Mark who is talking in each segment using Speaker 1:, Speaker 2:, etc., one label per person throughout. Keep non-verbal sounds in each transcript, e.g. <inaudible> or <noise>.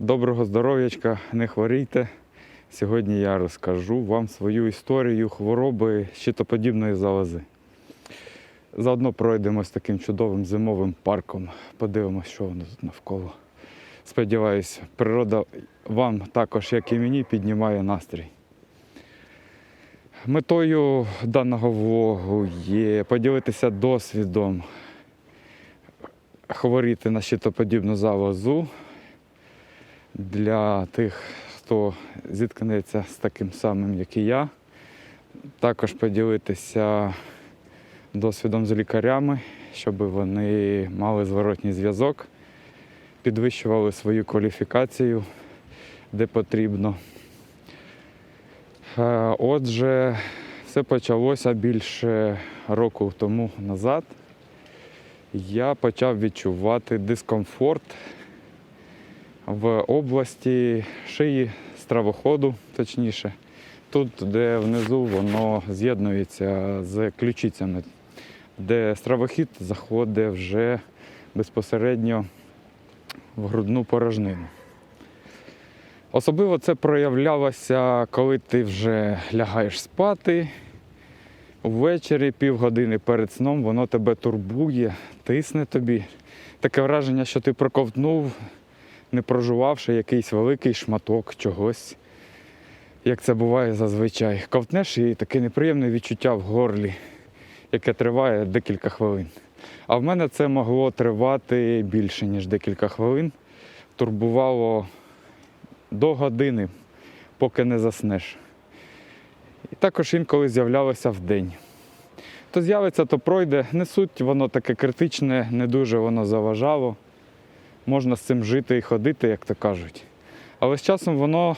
Speaker 1: Доброго здоров'ячка, не хворійте. Сьогодні я розкажу вам свою історію хвороби щитоподібної залози. Заодно пройдемось таким чудовим зимовим парком, подивимось, що воно тут навколо. Сподіваюсь, природа вам також, як і мені, піднімає настрій. Метою даного влогу є поділитися досвідом хворіти на щитоподібну залозу для тих, хто зіткнеться з таким самим, як і я. Також поділитися досвідом з лікарями, щоб вони мали зворотній зв'язок, підвищували свою кваліфікацію, де потрібно. Е, Отже, все почалося більше року тому назад. Я почав відчувати дискомфорт в області шиї стравоходу, точніше, тут, де внизу воно з'єднується з ключицями, де стравохід заходить вже безпосередньо в грудну порожнину. Особливо це проявлялося, коли ти вже лягаєш спати. Ввечері, півгодини перед сном, воно тебе турбує, тисне тобі. Таке враження, що ти проковтнув, не прожувавши якийсь великий шматок чогось, як це буває зазвичай. Ковтнеш і таке неприємне відчуття в горлі, яке триває декілька хвилин. А в мене це могло тривати більше, ніж декілька хвилин. Турбувало до години, поки не заснеш. І також інколи з'являлося в день. То з'явиться, то пройде. Не суть воно таке критичне, не дуже воно заважало. Можна з цим жити і ходити, як то кажуть. Але з часом воно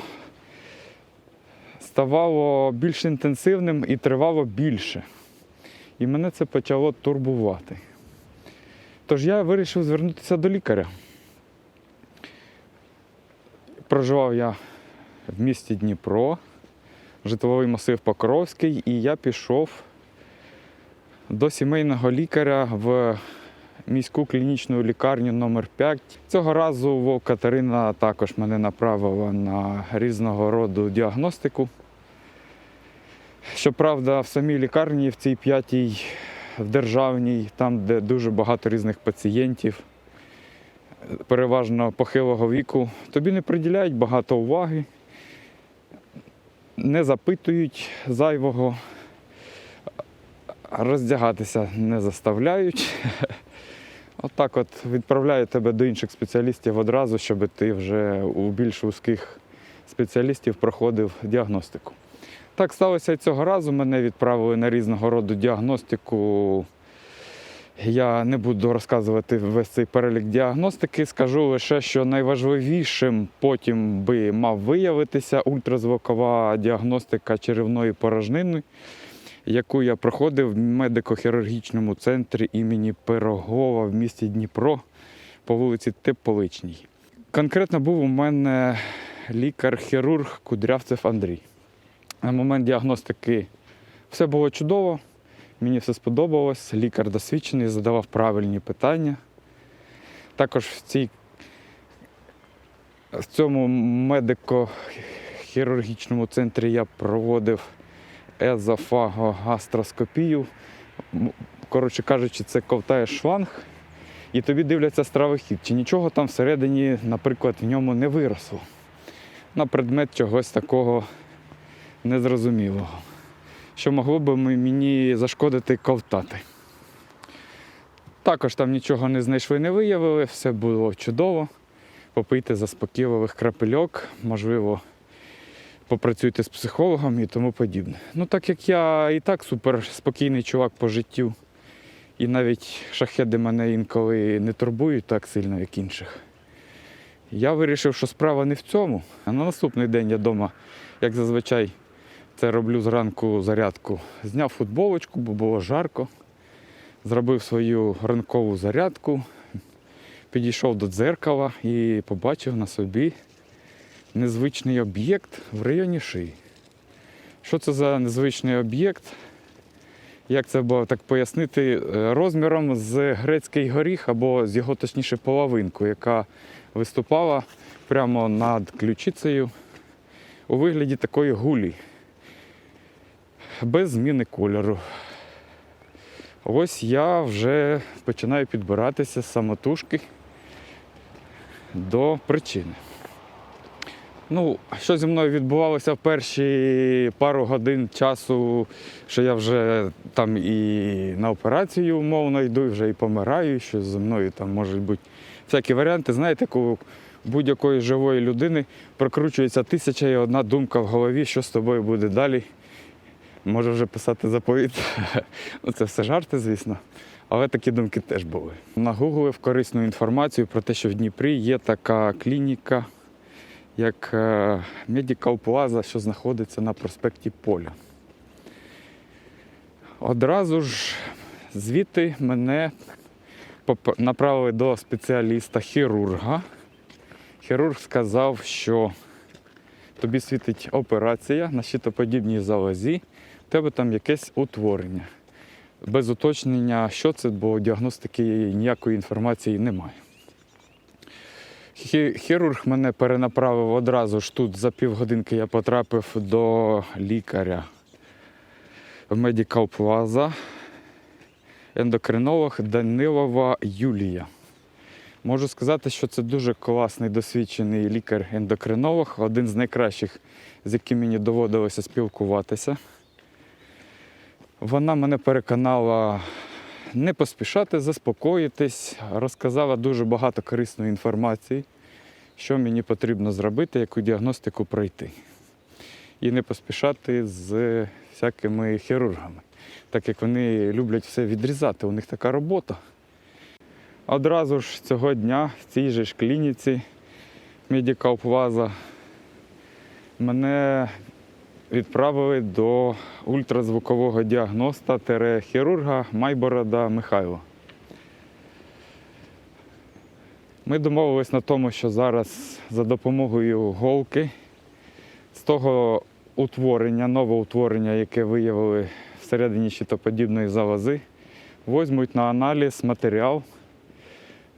Speaker 1: ставало більш інтенсивним і тривало більше. І мене це почало турбувати. Тож я вирішив звернутися до лікаря. Проживав я в місті Дніпро житловий масив Покровський, і я пішов до сімейного лікаря в міську клінічну лікарню номер 5 Цього разу Катерина також мене направила на різного роду діагностику. Щоправда, в самій лікарні, в цій п'ятій, в державній, там, де дуже багато різних пацієнтів, переважно похилого віку, тобі не приділяють багато уваги не запитують зайвого, роздягатися не заставляють. <laughs> Отак от, відправляють тебе до інших спеціалістів одразу, щоб ти вже у більш вузьких спеціалістів проходив діагностику. Так сталося і цього разу. Мене відправили на різного роду діагностику. Я не буду розказувати весь цей перелік діагностики. Скажу лише, що найважливішим потім би мав виявитися ультразвукова діагностика черевної порожнини, яку я проходив в медико-хірургічному центрі імені Пирогова в місті Дніпро по вулиці Тепличній. Конкретно був у мене лікар-хірург Кудрявцев Андрій. На момент діагностики все було чудово. Мені все сподобалось. Лікар досвідчений, задавав правильні питання. Також в, цій, в цьому медико-хірургічному центрі я проводив езофагогастроскопію. Коротше кажучи, це ковтаєш шланг, і тобі дивляться стравохід. Чи нічого там всередині, наприклад, в ньому не виросло. На предмет чогось такого незрозумілого що могло б мені зашкодити ковтати. Також там нічого не знайшли, не виявили, все було чудово. Попийте заспокійливих крапельок, можливо, попрацюйте з психологом і тому подібне. Ну, так як я і так супер спокійний чувак по життю, і навіть шахеди мене інколи не турбують так сильно, як інших. Я вирішив, що справа не в цьому. А на наступний день я вдома, як зазвичай, це роблю зранку зарядку. Зняв футболочку, бо було жарко. Зробив свою ранкову зарядку, підійшов до дзеркала і побачив на собі незвичний об'єкт в районі шиї. Що це за незвичний об'єкт? Як це було так пояснити? Е, Розміром з грецький горіх або з його точніше половинку, яка виступала прямо над ключицею у вигляді такої гулі. Без зміни кольору. Ось я вже починаю підбиратися самотужки до причини. Ну, що зі мною відбувалося в перші пару годин часу, що я вже там і на операцію умовно йду, вже і помираю, що зі мною там можуть бути всякі варіанти. Знаєте, у будь-якої живої людини прокручується тисяча і одна думка в голові, що з тобою буде далі. Може вже писати заповіт. <laughs> Ну, це все жарти, звісно. Але такі думки теж були. Нагуглив корисну інформацію про те, що в Дніпрі є така клініка, як е, Medical Plaza, що знаходиться на проспекті Поля. Одразу ж звідти мене направили до спеціаліста-хірурга. Хірург сказав, що тобі світить операція на щитоподібній залозі, в тебе там якесь утворення. Без уточнення, що це, бо діагностики ніякої інформації немає. Хі- Хірург мене перенаправив одразу ж тут за півгодинки я потрапив до лікаря в Medical Plaza, ендокринолог Данилова Юлія. Можу сказати, що це дуже класний досвідчений лікар-ендокринолог, один з найкращих, з яким мені доводилося спілкуватися. Вона мене переконала не поспішати, заспокоїтись, розказала дуже багато корисної інформації, що мені потрібно зробити, яку діагностику пройти. І не поспішати з всякими хірургами, так як вони люблять все відрізати, у них така робота. Одразу ж цього дня в цій же ж клініці Medical Plaza мене відправили до ультразвукового діагноста хірурга Майборода Михайла. Ми домовились на тому, що зараз за допомогою голки з того утворення, нового утворення, яке виявили всередині щитоподібної залози, возьмуть на аналіз матеріал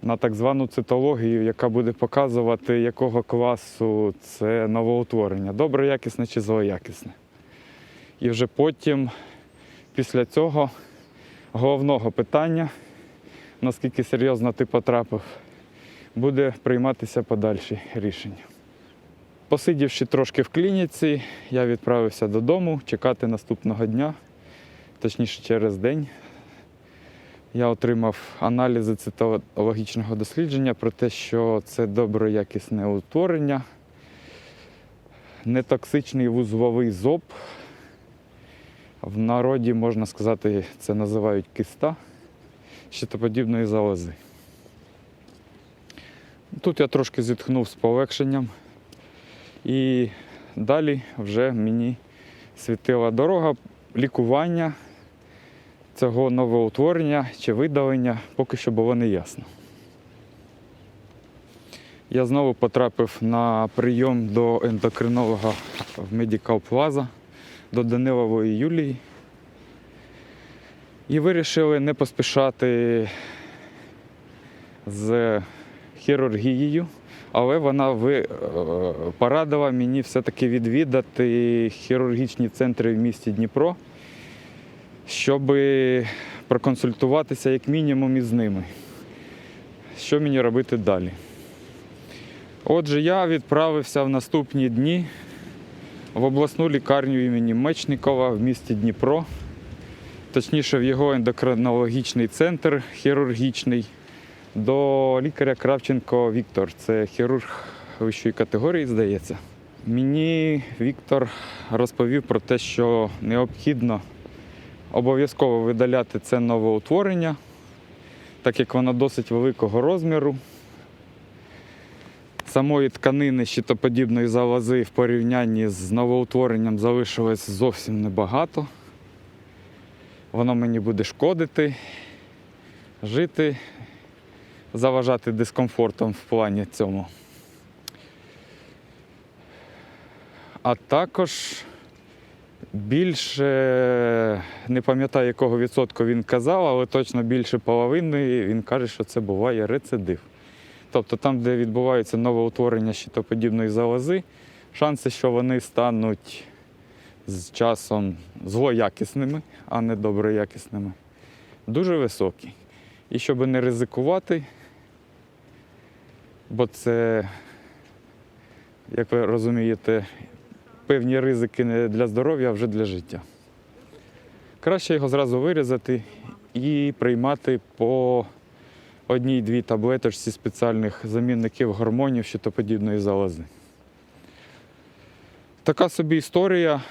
Speaker 1: на так звану цитологію, яка буде показувати, якого класу це новоутворення, добре якісне чи злоякісне. І вже потім, після цього, головного питання, наскільки серйозно ти потрапив, буде прийматися подальші рішення. Посидівши трошки в клініці, я відправився додому чекати наступного дня, точніше через день. Я отримав аналізи цитологічного дослідження про те, що це доброякісне утворення, нетоксичний вузловий зоб. В народі, можна сказати, це називають киста щитоподібної залози. Тут я трошки зітхнув з полегшенням. І далі вже мені світила дорога лікування цього новоутворення чи видалення поки що було не ясно. Я знову потрапив на прийом до ендокринолога в Medical Plaza, до Данилової Юлії. І вирішили не поспішати з хірургією, але вона е, порадила мені все-таки відвідати хірургічні центри в місті Дніпро щоб проконсультуватися як мінімум із ними. Що мені робити далі? Отже, я відправився в наступні дні в обласну лікарню імені Мечникова в місті Дніпро, точніше, в його ендокринологічний центр хірургічний, до лікаря Кравченко Віктор. Це хірург вищої категорії, здається. Мені Віктор розповів про те, що необхідно обов'язково видаляти це новоутворення, так як воно досить великого розміру. Самої тканини щитоподібної залози в порівнянні з новоутворенням залишилось зовсім небагато. Воно мені буде шкодити, жити, заважати дискомфортом в плані цьому. А також більше не пам'ятаю, якого відсотку він казав, але точно більше половини він каже, що це буває рецидив. Тобто там, де відбувається новоутворення щитоподібної залози, шанси, що вони стануть з часом злоякісними, а не доброякісними, дуже високі. І щоб не ризикувати, бо це, як ви розумієте, певні ризики не для здоров'я, а вже для життя. Краще його зразу вирізати і приймати по одній-дві таблеточці спеціальних замінників гормонів щитоподібної залози. Така собі історія.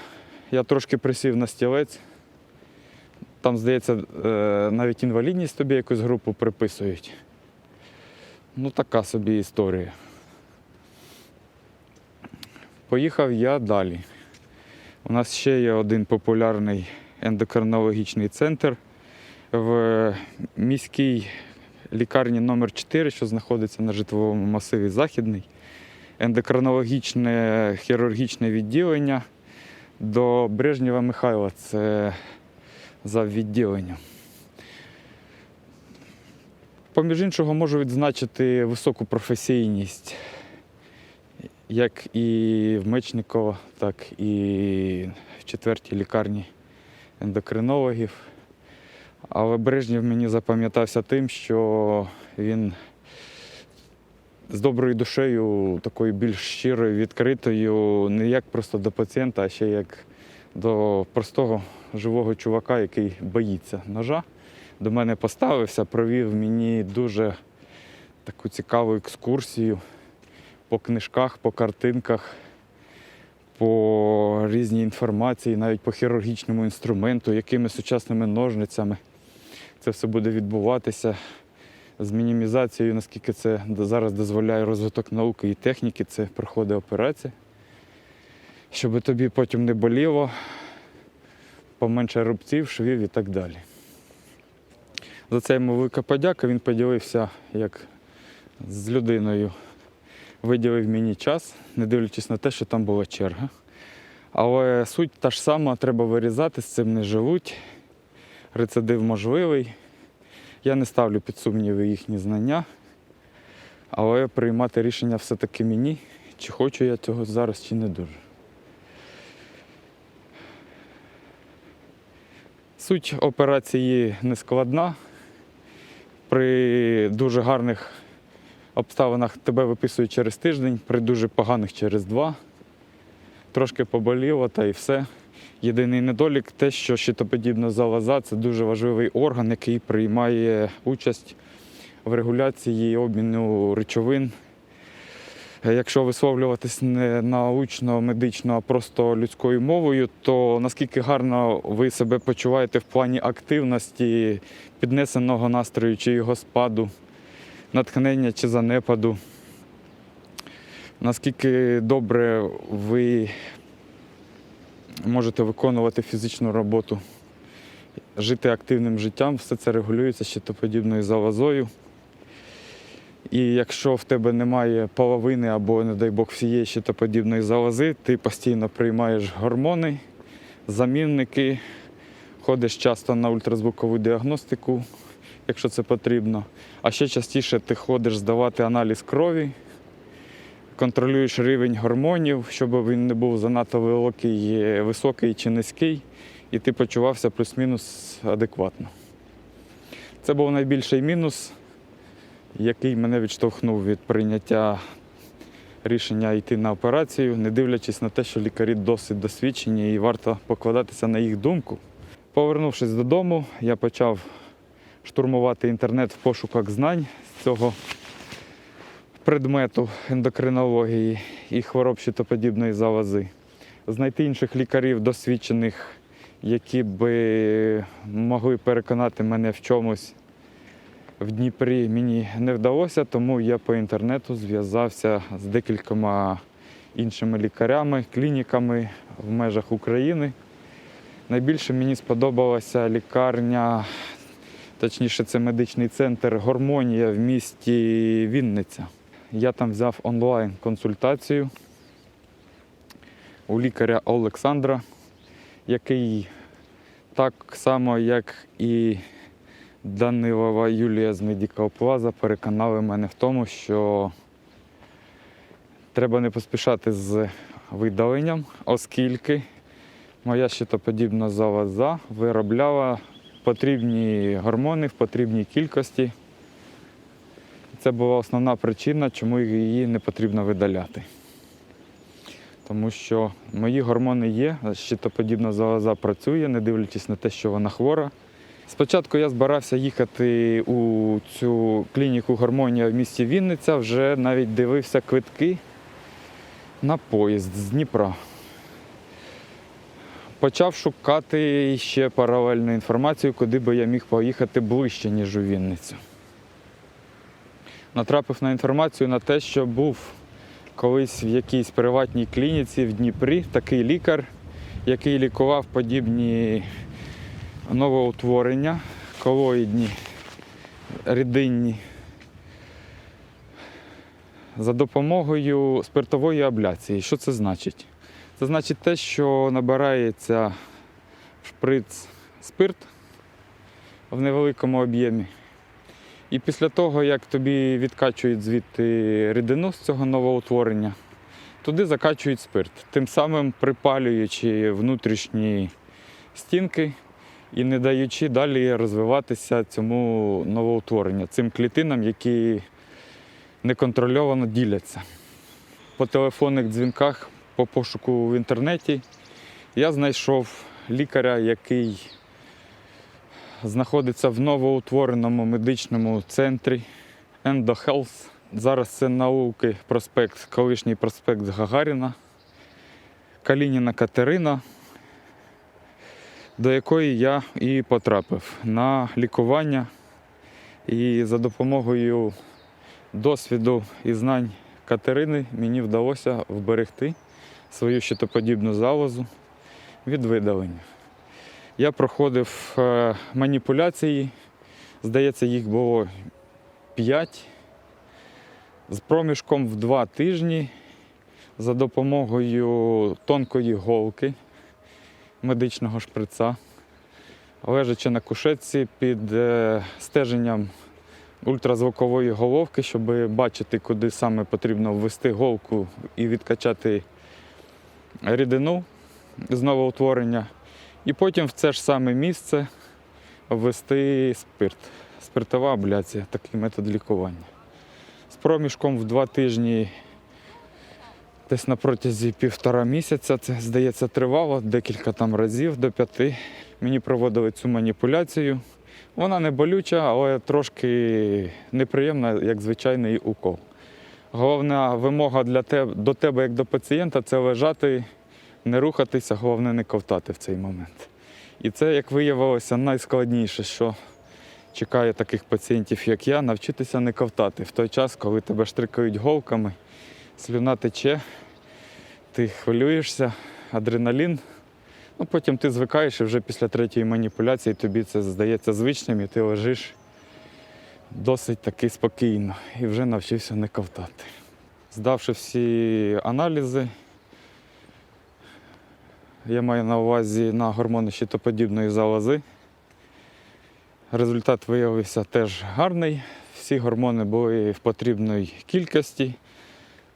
Speaker 1: Я трошки присів на стілець. Там, здається, е, навіть інвалідність тобі якусь групу приписують. Ну, така собі історія. Поїхав я далі. У нас ще є один популярний ендокринологічний центр в міській лікарні номер 4 що знаходиться на житловому масиві Західний. Ендокринологічне хірургічне відділення до Брежнєва Михайла. Це за відділенням. Поміж іншого, можу відзначити високу професійність як і в Мечникова, так і в четвертій лікарні ендокринологів. Але Брежнєв мені запам'ятався тим, що він з доброю душею, такою більш щирою, відкритою, не як просто до пацієнта, а ще як до простого живого чувака, який боїться ножа. До мене поставився, провів мені дуже таку цікаву екскурсію по книжках, по картинках, по різній інформації, навіть по хірургічному інструменту, якими сучасними ножницями це все буде відбуватися з мінімізацією, наскільки це зараз дозволяє розвиток науки і техніки, це проходить операція. Щоб тобі потім не боліло, поменше рубців, швів і так далі. За це йому велика подяка. Він поділився як з людиною, виділив мені час, не дивлячись на те, що там була черга. Але суть та ж сама, треба вирізати, з цим не живуть. Рецидив можливий. Я не ставлю під сумніви їхні знання, але приймати рішення все-таки мені, чи хочу я цього зараз, чи не дуже. Суть операції не складна. При дуже гарних обставинах тебе виписують через тиждень, при дуже поганих через два. Трошки поболіло та і все. Єдиний недолік те, що щитоподібна залоза це дуже важливий орган, який приймає участь в регуляції обміну речовин. Якщо висловлюватись не научно, медично, а просто людською мовою, то наскільки гарно ви себе почуваєте в плані активності, піднесеного настрою чи його спаду, натхнення чи занепаду, наскільки добре ви можете виконувати фізичну роботу, жити активним життям, все це регулюється щитоподібною залозою. І якщо в тебе немає половини або, не дай Бог, всієї щитоподібної залози, ти постійно приймаєш гормони, замінники, ходиш часто на ультразвукову діагностику, якщо це потрібно. А ще частіше ти ходиш здавати аналіз крові, контролюєш рівень гормонів, щоб він не був занадто великий, високий чи низький, і ти почувався плюс-мінус адекватно. Це був найбільший мінус, який мене відштовхнув від прийняття рішення йти на операцію, не дивлячись на те, що лікарі досить досвідчені і варто покладатися на їх думку. Повернувшись додому, я почав штурмувати інтернет в пошуках знань з цього предмету ендокринології і хвороб щитоподібної залози. Знайти інших лікарів досвідчених, які би могли переконати мене в чомусь в Дніпрі мені не вдалося, тому я по інтернету зв'язався з декількома іншими лікарями, клініками в межах України. Найбільше мені сподобалася лікарня, точніше, це медичний центр Гормонія в місті Вінниця. Я там взяв онлайн консультацію у лікаря Олександра, який так само, як і Данилова Юлія з Medical Plaza переконали мене в тому, що треба не поспішати з видаленням, оскільки моя щитоподібна залоза виробляла потрібні гормони в потрібній кількості. Це була основна причина, чому її не потрібно видаляти. Тому що мої гормони є, щитоподібна залоза працює, не дивлячись на те, що вона хвора. Спочатку я збирався їхати у цю клініку гормонія в місті Вінниця, вже навіть дивився квитки на поїзд з Дніпра. Почав шукати ще паралельну інформацію, куди би я міг поїхати ближче, ніж у Вінницю. Натрапив на інформацію на те, що був колись в якійсь приватній клініці в Дніпрі такий лікар, який лікував подібні новоутворення, колоїдні, рідинні за допомогою спиртової абляції. Що це значить? Це значить те, що набирається шприц спирт в невеликому об'ємі. І після того, як тобі відкачують звідти рідину з цього новоутворення, туди закачують спирт, тим самим припалюючи внутрішні стінки і не даючи далі розвиватися цьому новоутворенню, цим клітинам, які неконтрольовано діляться. По телефонних дзвінках, по пошуку в інтернеті я знайшов лікаря, який знаходиться в новоутвореному медичному центрі EndoHealth. Зараз це науки проспект, колишній проспект Гагаріна, Калініна Катерина, до якої я і потрапив на лікування. І за допомогою досвіду і знань Катерини мені вдалося вберегти свою щитоподібну залозу від видалення. Я проходив е, маніпуляції, здається, їх було 5 з проміжком в 2 тижні за допомогою тонкої голки медичного шприца, лежачи на кушетці під е, стеженням ультразвукової головки, щоб бачити, куди саме потрібно ввести голку і відкачати рідину з новоутворення. І потім в це ж саме місце ввести спирт. Спиртова абляція, такий метод лікування. З проміжком в два тижні, десь на протязі півтора місяця, це, здається, тривало декілька там разів до п'яти. Мені проводили цю маніпуляцію. Вона не болюча, але трошки неприємна, як звичайний укол. Головна вимога для тебе, до тебе, як до пацієнта, це лежати, не рухатися, головне не ковтати в цей момент. І це, як виявилося, найскладніше, що чекає таких пацієнтів, як я, навчитися не ковтати в той час, коли тебе штрикають голками, слюна тече, ти хвилюєшся, адреналін. Ну, потім ти звикаєш і вже після третьої маніпуляції тобі це здається звичним, і ти лежиш досить таки спокійно і вже навчився не ковтати. Здавши всі аналізи, я маю на увазі на гормони щитоподібної залози. Результат виявився теж гарний. Всі гормони були в потрібній кількості,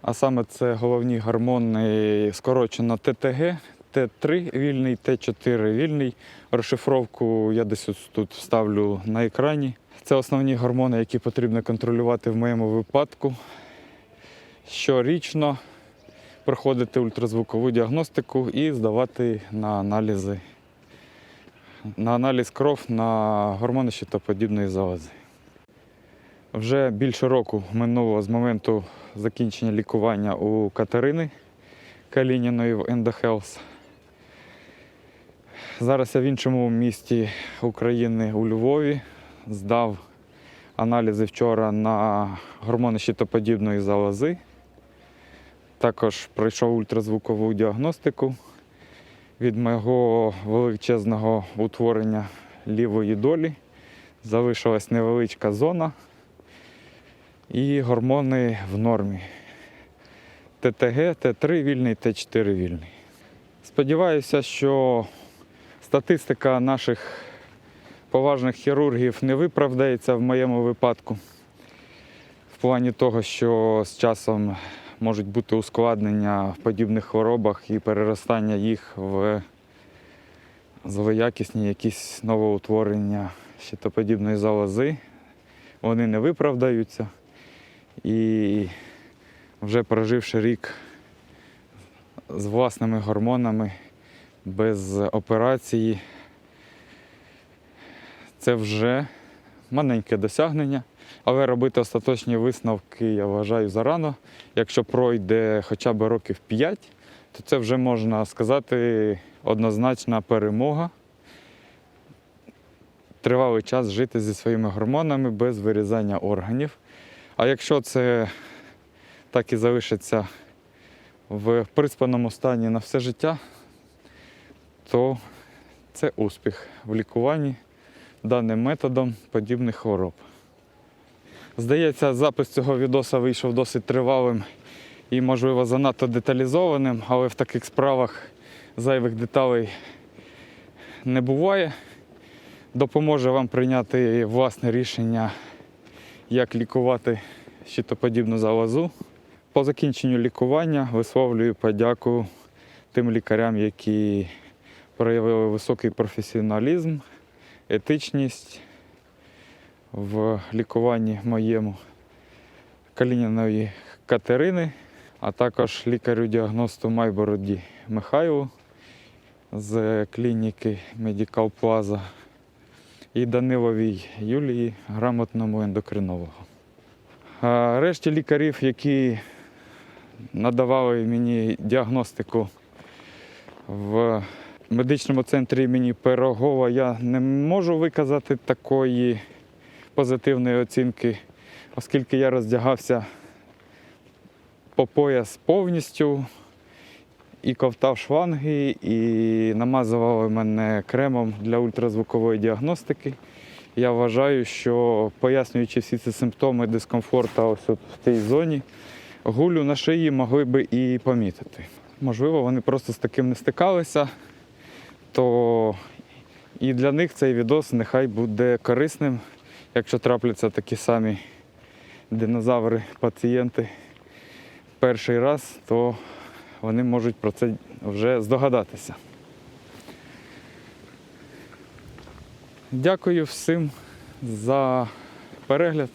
Speaker 1: а саме це головні гормони скорочено ТТГ, Т3 вільний, Т4 вільний. Розшифровку я десь тут вставлю на екрані. Це основні гормони, які потрібно контролювати в моєму випадку. Щорічно проходити ультразвукову діагностику і здавати на аналізи. На аналіз кров на гормони щитоподібної залози. Вже більше року минуло з моменту закінчення лікування у Катерини Калініної в EndoHealth. Зараз я в іншому місті України у Львові здав аналізи вчора на гормони щитоподібної залози. Також пройшов ультразвукову діагностику від мого величезного утворення лівої долі. Залишилась невеличка зона і гормони в нормі. ТТГ, Т3 вільний, Т4 вільний. Сподіваюся, що статистика наших поважних хірургів не виправдається в моєму випадку. В плані того, що з часом можуть бути ускладнення в подібних хворобах і переростання їх в злоякісні якісь новоутворення щитоподібної залози. Вони не виправдаються. І вже проживши рік з власними гормонами, без операції, це вже маленьке досягнення. Але робити остаточні висновки я вважаю зарано. Якщо пройде хоча б років 5, то це вже можна сказати однозначна перемога. Тривалий час жити зі своїми гормонами без вирізання органів. А якщо це так і залишиться в приспаному стані на все життя, то це успіх в лікуванні даним методом подібних хвороб. Здається, запис цього відоса вийшов досить тривалим і, можливо, занадто деталізованим, але в таких справах зайвих деталей не буває. Допоможе вам прийняти власне рішення, як лікувати щитоподібну залозу. По закінченню лікування висловлюю подяку тим лікарям, які проявили високий професіоналізм, етичність в лікуванні моєму Калініної Катерини, а також лікарю-діагносту Майбороді Михайлу з клініки Medical Plaza і Даниловій Юлії, грамотному ендокринологу. Решті лікарів, які надавали мені діагностику в медичному центрі імені Пирогова, я не можу виказати такої позитивної оцінки, оскільки я роздягався по пояс повністю і ковтав шланги, і намазували мене кремом для ультразвукової діагностики. Я вважаю, що пояснюючи всі ці симптоми дискомфорту ось от в цій зоні, гулю на шиї могли би і помітити. Можливо, вони просто з таким не стикалися, то і для них цей відос нехай буде корисним, якщо трапляться такі самі динозаври-пацієнти перший раз, то вони можуть про це вже здогадатися. Дякую всім за перегляд.